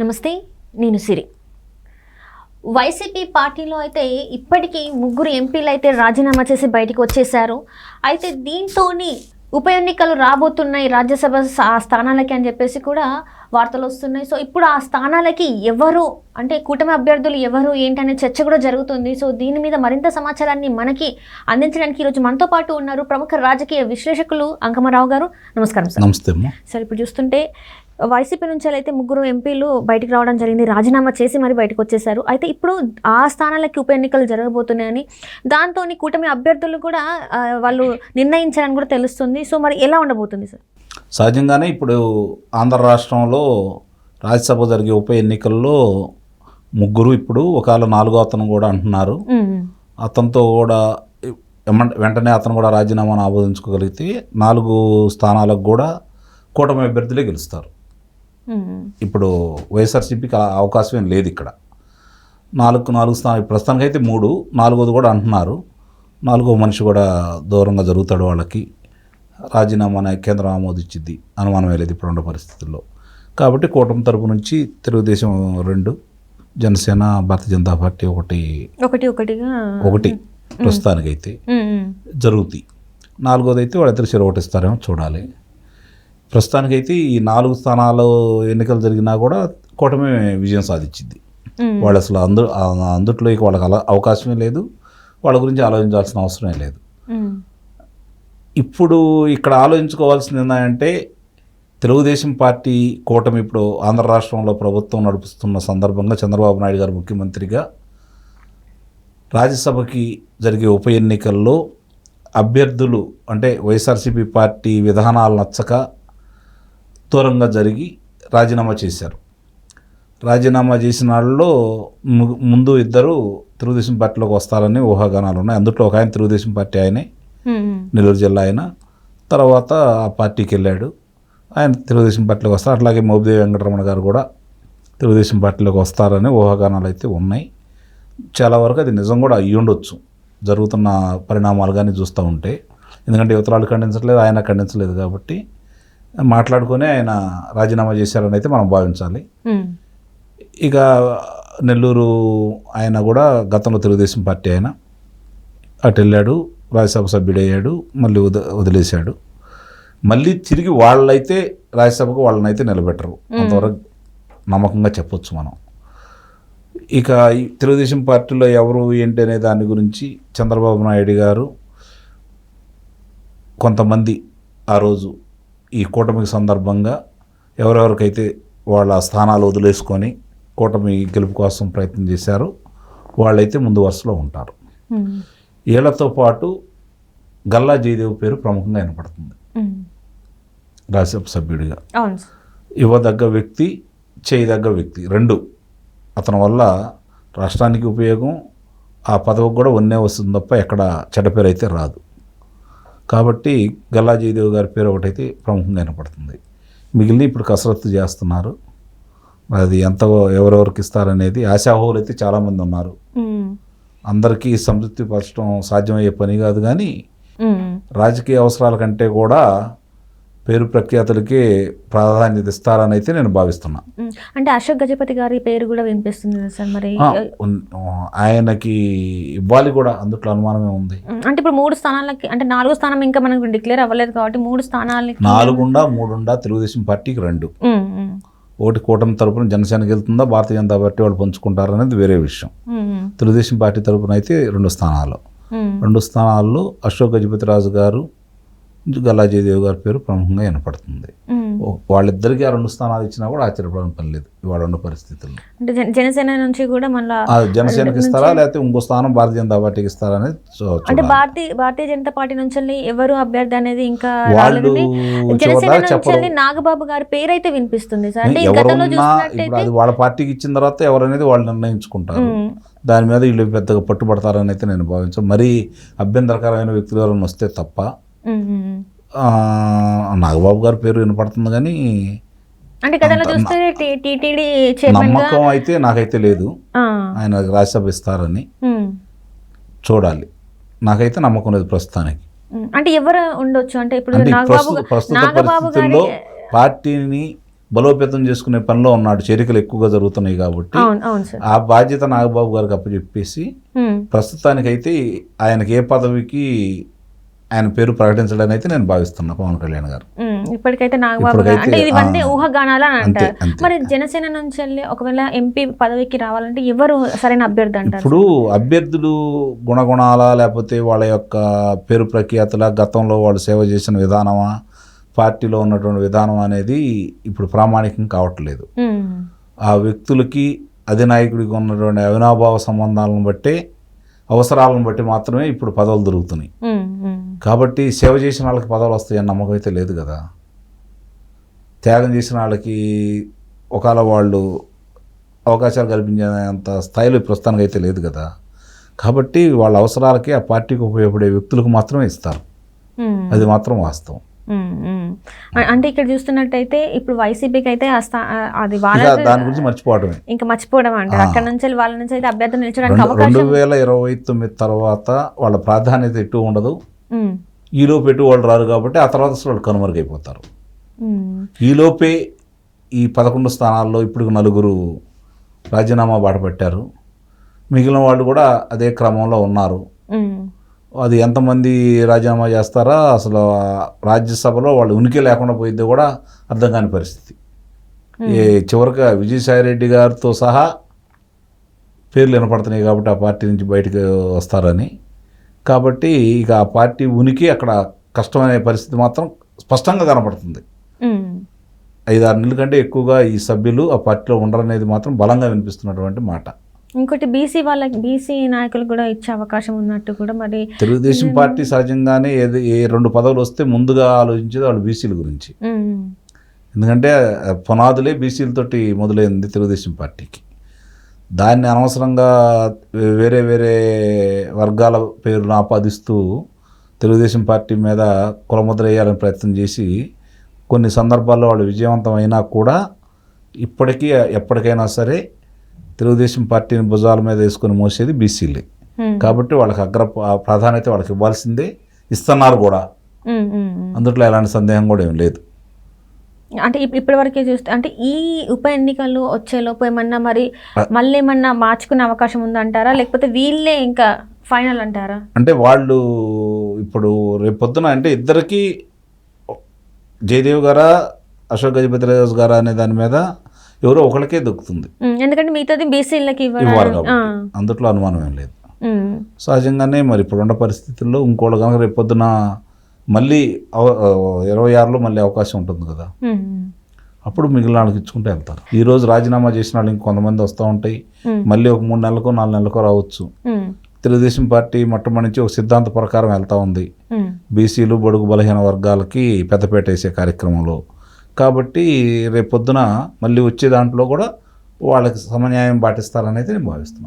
నమస్తే నేను సిరి. వైసీపీ పార్టీలో అయితే ఇప్పటికీ ముగ్గురు ఎంపీలు అయితే రాజీనామా చేసి బయటికి వచ్చేశారు. అయితే దీంతో ఉప ఎన్నికలు రాబోతున్నాయి రాజ్యసభ స్థానాలకి అని చెప్పేసి కూడా వార్తలు వస్తున్నాయి. సో ఇప్పుడు ఆ స్థానాలకి ఎవరు అంటే కూటమి అభ్యర్థులు ఎవరు ఏంటనే చర్చ కూడా జరుగుతుంది. సో దీని మీద మరింత సమాచారాన్ని మనకి అందించడానికి ఈరోజు మనతో పాటు ఉన్నారు ప్రముఖ రాజకీయ విశ్లేషకులు అంకమరావు గారు. నమస్కారం సార్. నమస్తే సార్ ఇప్పుడు చూస్తుంటే వైసీపీ నుంచి అయితే ముగ్గురు ఎంపీలు బయటికి రావడం జరిగింది. రాజీనామా చేసి మరి బయటకు వచ్చేసారు అయితే ఇప్పుడు ఆ స్థానాలకి ఉప ఎన్నికలు జరగబోతున్నాయని దాంతో కూటమి అభ్యర్థులు కూడా వాళ్ళు నిర్ణయించారని కూడా తెలుస్తుంది. సో మరి ఎలా ఉండబోతుంది సార్? సహజంగానే ఇప్పుడు ఆంధ్ర రాష్ట్రంలో రాజ్యసభ జరిగే ఉప ఎన్నికల్లో ముగ్గురు ఇప్పుడు ఒకవేళ నాలుగో అతను కూడా అంటున్నారు. అతనితో కూడా వెంటనే అతను కూడా రాజీనామాను ఆమోదించుకోగలిగితే నాలుగు స్థానాలకు కూడా కూటమి అభ్యర్థులే గెలుస్తారు. ఇప్పుడు వైఎస్ఆర్సీపీకి అవకాశం ఏం లేదు ఇక్కడ. నాలుగు నాలుగు స్థానం ప్రస్తుతానికి అయితే మూడు నాలుగోది కూడా అంటున్నారు. నాలుగో మనిషి కూడా దూరంగా జరుగుతాడు వాళ్ళకి. రాజీనామా అనే కేంద్రం ఆమోదించింది. అనుమానమే లేదు ఇప్పుడున్న పరిస్థితుల్లో. కాబట్టి కూటమి తరపు నుంచి తెలుగుదేశం రెండు జనసేన భారతీయ జనతా పార్టీ ఒకటి. ఒకటి ఒకటిగా ఒకటి ప్రస్తుతానికైతే. జరుగుతాయి. నాలుగోది అయితే వాళ్ళిద్దరు చెరు ఒకటి ఇస్తారేమో చూడాలి. ప్రస్తుతానికైతే ఈ నాలుగు స్థానాలు ఎన్నికలు జరిగినా కూడా కూటమి విజయం సాధించింది. వాళ్ళు అసలు అందు అందుట్లో ఇక వాళ్ళకి అలా అవకాశమే లేదు వాళ్ళ గురించి ఆలోచించాల్సిన అవసరమే లేదు. ఇప్పుడు ఇక్కడ ఆలోచించుకోవాల్సింది ఏంటంటే తెలుగుదేశం పార్టీ కూటమి ఇప్పుడు ఆంధ్ర రాష్ట్రంలో ప్రభుత్వం నడుపుతున్న సందర్భంగా చంద్రబాబు నాయుడు గారు ముఖ్యమంత్రిగా రాజ్యసభకి జరిగే ఉప ఎన్నికల్లో అభ్యర్థులు అంటే వైఎస్ఆర్సీపీ పార్టీ విధానాలు నచ్చక దూరంగా జరిగి రాజీనామా చేశారు. రాజీనామా చేసిన వాళ్ళలో ముందు ఇద్దరు తెలుగుదేశం పార్టీలోకి వస్తారని ఊహాగానాలు ఉన్నాయి. అందులో ఒక ఆయన తెలుగుదేశం పార్టీ ఆయనే. నెల్లూరు జిల్లా ఆయన. తర్వాత ఆ పార్టీకి వెళ్ళాడు. ఆయన తెలుగుదేశం పార్టీలోకి వస్తారు. అట్లాగే మోపిదేవి వెంకటరమణ గారు కూడా తెలుగుదేశం పార్టీలోకి వస్తారని ఊహాగానాలు అయితే ఉన్నాయి. చాలా వరకు అది నిజం కూడా అయ్యి ఉండొచ్చు. జరుగుతున్న పరిణామాలు కానీ చూస్తూ ఉంటే. ఎందుకంటే యువతరాలు ఖండించట్లేదు ఆయన ఖండించలేదు కాబట్టి మాట్లాడుకొని ఆయన రాజీనామా చేశారని అయితే మనం భావించాలి. ఇక నెల్లూరు ఆయన కూడా గతంలో తెలుగుదేశం పార్టీ ఆయన. అటు వెళ్ళాడు రాజ్యసభ సభ్యుడయ్యాడు మళ్ళీ వద వదిలేశాడు. మళ్ళీ తిరిగి వాళ్ళైతే రాజ్యసభకు వాళ్ళనైతే నిలబెట్టరు. అంతవరకు నమ్మకంగా చెప్పొచ్చు మనం. ఇక ఈ తెలుగుదేశం పార్టీలో ఎవరు ఏంటి అనే దాని గురించి చంద్రబాబు నాయుడు గారు కొంతమంది ఆ రోజు ఈ కూటమికి సందర్భంగా ఎవరెవరికైతే వాళ్ళ స్థానాలు వదిలేసుకొని కూటమి గెలుపు కోసం ప్రయత్నం చేశారో వాళ్ళైతే ముందు వరుసలో ఉంటారు. వీళ్ళతో పాటు గల్లా జయదేవ్ పేరు ప్రముఖంగా వినపడుతుంది. రాజ్యసభ సభ్యుడిగా. ఇవ్వదగ్గ వ్యక్తి చేయదగ్గ వ్యక్తి రెండు. అతని వల్ల రాష్ట్రానికి ఉపయోగం ఆ పదవికి కూడా వన్నే వస్తుంది తప్ప ఎక్కడ చెడ్డ పేరు అయితే రాదు. కాబట్టి గల్లా జయదేవ్ గారి పేరు ఒకటైతే ప్రముఖంగా వినపడుతుంది మిగిలిన ఇప్పుడు కసరత్తు చేస్తున్నారు అది ఎంత ఎవరెవరికి ఇస్తారనేది ఆశాహోలు అయితే చాలామంది ఉన్నారు. అందరికీ సంతృప్తి పరచడం సాధ్యమయ్యే పని కాదు కానీ. రాజకీయ అవసరాల కంటే కూడా పేరు ప్రఖ్యాతులకే ప్రాధాన్యత ఇస్తారని అయితే నేను భావిస్తున్నా. అంటే అశోక్ గజపతి గారి పేరు కూడా వినిపిస్తుంది సార్ మరి? ఆయనకి ఇవ్వాలి కూడా అందుట్లో అనుమానమే ఉంది. అంటే ఇప్పుడు మూడు స్థానాలకి అంటే నాలుగో స్థానం ఇంకా మనకు డిక్లేర్ అవ్వలేదు కాబట్టి మూడు స్థానాలకి నాలుగుండా మూడుండా తెలుగుదేశం పార్టీకి రెండు. ఒకటి కూటమి తరపున జనసేనకి వెళ్తుందా భారతీయ జనతా పార్టీ వాళ్ళు పంచుకుంటారనేది వేరే విషయం. తెలుగుదేశం పార్టీ తరపున అయితే రెండు స్థానాలు. రెండు స్థానాల్లో అశోక్ గజపతి రాజు గారు గల్లా జయదేవ్ గారి పేరు ప్రముఖంగా వినపడుతుంది. వాళ్ళిద్దరికీ ఆ రెండు స్థానాలు ఇచ్చినా కూడా ఆశ్చర్యపడని పని లేదు ఇవాళ ఉన్న పరిస్థితుల్లో. అంటే జన- జనసేన నుంచి కూడా మళ్ళా జనసేనకి ఇస్తారా లేకపోతే ఇంకో స్థానం భారతీయ జనతా పార్టీకి ఇస్తారా అనేది అంటే. భారతీయ భారతీయ జనతా పార్టీ నుంచి ఎవరు అభ్యర్థి అనేది ఇంకా వాళ్ళు జనసేన నుంచి వెళ్ళి నాగబాబు గారి పేరు అయితే వినిపిస్తుంది సార్. అంటే గతంలో ఇప్పుడు అది వాళ్ళ పార్టీకి ఇచ్చిన తర్వాత ఎవరనేది వాళ్ళు నిర్ణయించుకుంటారు. దాని మీద వీళ్ళు పెద్దగా పట్టుబడతారని అయితే నేను భావించాను. మరీ అభ్యంతరకరమైన వ్యక్తులు ఎవరైనా వస్తే తప్ప నాగబాబు గారి పేరు వినపడుతుంది కానీ అంటే చూస్తే టీటీడీ నమ్మకం అయితే నాకైతే లేదు. ఆయన రాజ్యసభ ఇస్తారని. చూడాలి. నాకైతే నమ్మకం లేదు ప్రస్తుతానికి. అంటే ఎవరు ఉండొచ్చు? అంటే ఇప్పుడు ప్రస్తుత పరిస్థితుల్లో పార్టీని బలోపేతం చేసుకునే పనిలో ఉన్నాడు. చేరికలు ఎక్కువగా జరుగుతున్నాయి కాబట్టి ఆ బాధ్యత నాగబాబు గారికి అప్పచెప్పేసి ప్రస్తుతానికైతే ఆయనకి ఏ పదవికి ఆయన పేరు ప్రకటించడానికి అయితే నేను భావిస్తున్నా పవన్ కళ్యాణ్ గారు. ఇప్పటికైతే నాగబాబు గారు అంటే ఇది వందే ఊహాగానాలు అని అంటారు. మరి జనసేన నుంచి వెళ్ళి ఒకవేళ ఎంపీ పదవికి రావాలంటే ఎవరు సరైన అభ్యర్థి అంటారు? ఇప్పుడు అభ్యర్థులు గుణగుణాల లేకపోతే వాళ్ళ యొక్క పేరు ప్రఖ్యాతుల గతంలో వాళ్ళు సేవ చేసిన విధానమా పార్టీలో ఉన్నటువంటి విధానం అనేది ఇప్పుడు ప్రామాణికం కావట్లేదు. ఆ వ్యక్తులకి అధినాయకుడికి ఉన్నటువంటి అవినాభావ సంబంధాలను బట్టే అవసరాలను బట్టి మాత్రమే ఇప్పుడు పదవులు దొరుకుతున్నాయి. కాబట్టి సేవ చేసిన వాళ్ళకి పదవులు వస్తాయని నమ్మకం అయితే లేదు కదా. త్యాగం చేసిన వాళ్ళకి ఒకవేళ వాళ్ళు అవకాశాలు కల్పించేంత స్థాయిలో ప్రస్తుతానికి అయితే లేదు కదా. కాబట్టి వాళ్ళ అవసరాలకి ఆ పార్టీకి ఉపయోగపడే వ్యక్తులకు మాత్రమే ఇస్తారు. అది మాత్రం వాస్తవం. అంటే ఇక్కడ చూస్తున్నట్టయితే ఇప్పుడు వైసీపీకి అయితే అది దాని గురించి మర్చిపోవడమే. ఇంకా మర్చిపోవడం అంటారు. ఆ. అక్కడ నుంచి వెళ్ళి నుంచి అయితే అభ్యర్థులు నిలిచడానికి రెండు వేల ఇరవై తొమ్మిది తర్వాత వాళ్ళ ప్రాధాన్యత ఎటు ఉండదు. ఈలోపు ఎటు వాళ్ళు రారు కాబట్టి ఆ తర్వాత అసలు వాళ్ళు కనుమరుగైపోతారు. ఈలోపే ఈ పదకొండు స్థానాల్లో ఇప్పుడు నలుగురు రాజీనామా బాటపట్టారు మిగిలిన వాళ్ళు కూడా అదే క్రమంలో ఉన్నారు. అది ఎంతమంది రాజీనామా చేస్తారా? అసలు రాజ్యసభలో వాళ్ళు ఉనికి లేకుండా పోయిద్ది కూడా అర్థం కాని పరిస్థితి. ఏ చివరిగా విజయసాయిరెడ్డి గారితో సహా పేర్లు వినపడుతున్నాయి కాబట్టి ఆ పార్టీ నుంచి బయటకు వస్తారని. కాబట్టి ఇక ఆ పార్టీ ఉనికి అక్కడ కష్టమనే పరిస్థితి మాత్రం స్పష్టంగా కనపడుతుంది. ఐదారు నెలల కంటే ఎక్కువగా ఈ సభ్యులు ఆ పార్టీలో ఉండరనేది మాత్రం బలంగా వినిపిస్తున్నటువంటి మాట. ఇంకోటి బీసీ వాళ్ళకి బీసీ నాయకులకు కూడా ఇచ్చే అవకాశం ఉన్నట్టు కూడా మరి తెలుగుదేశం పార్టీ సహజంగానే ఏది ఏ రెండు పదవులు వస్తే ముందుగా ఆలోచించేది వాళ్ళు బీసీల గురించి. ఎందుకంటే పునాదులే బీసీలతోటి మొదలైంది తెలుగుదేశం పార్టీకి. దాన్ని అనవసరంగా వేరే వేరే వర్గాల పేరును ఆపాదిస్తూ తెలుగుదేశం పార్టీ మీద కులముద్ర వేయాలని ప్రయత్నం చేసి కొన్ని సందర్భాల్లో వాళ్ళు విజయవంతం అయినా కూడా ఇప్పటికీ ఎప్పటికైనా సరే తెలుగుదేశం పార్టీని భుజాల మీద వేసుకొని మోసేది బీసీలే. కాబట్టి వాళ్ళకి అగ్ర ప్రాధాన్యత వాళ్ళకి ఇవ్వాల్సిందే. ఇస్తున్నారు కూడా. అందుట్లో ఎలాంటి సందేహం కూడా ఏం లేదు. అంటే ఇప్- ఇప్పటి వరకే చూస్తే అంటే ఈ ఉప ఎన్నికలు వచ్చేలోపు ఏమన్నా మరి మళ్ళీ ఏమన్నా మార్చుకునే అవకాశం ఉందంటారా? లేకపోతే వీళ్ళే ఇంకా ఫైనల్ అంటారా? అంటే వాళ్ళు ఇప్పుడు రేపొద్దున అంటే ఇద్దరికి జయదేవ్ గారా అశోక్ గజపతి రాజు గారా అనే దాని మీద ఎవరో ఒకరికే దొక్కుతుంది. ఎందుకంటే మిగతాది బీసీలకి ఇవ్వాలి కాబట్టి. అందుట్లో అనుమానం ఏం లేదు. సహజంగానే మరి ఇప్పుడున్న పరిస్థితుల్లో ఇంకోళ్ళు కనుక రేపొద్దున మళ్ళీ ఇరవై ఆరులో మళ్ళీ అవకాశం ఉంటుంది కదా. అప్పుడు మిగిలిన వాళ్ళకి ఇచ్చుకుంటూ వెళ్తారు. ఈ రోజు రాజీనామా చేసిన వాళ్ళు ఇంకొంతమంది వస్తూ ఉంటాయి. మళ్ళీ ఒక మూడు నెలలకో నాలుగు నెలలకో రావచ్చు. తెలుగుదేశం పార్టీ మొట్టమొదటి నుంచి ఒక సిద్ధాంత ప్రకారం వెళ్తూ ఉంది. బీసీలు బడుగు బలహీన వర్గాలకి పెద్దపేట వేసే కార్యక్రమంలో. కాబట్టి రేపొద్దున మళ్ళీ వచ్చే దాంట్లో కూడా వాళ్ళకి సమన్యాయం పాటిస్తారని అయితే నేను భావిస్తున్నాను.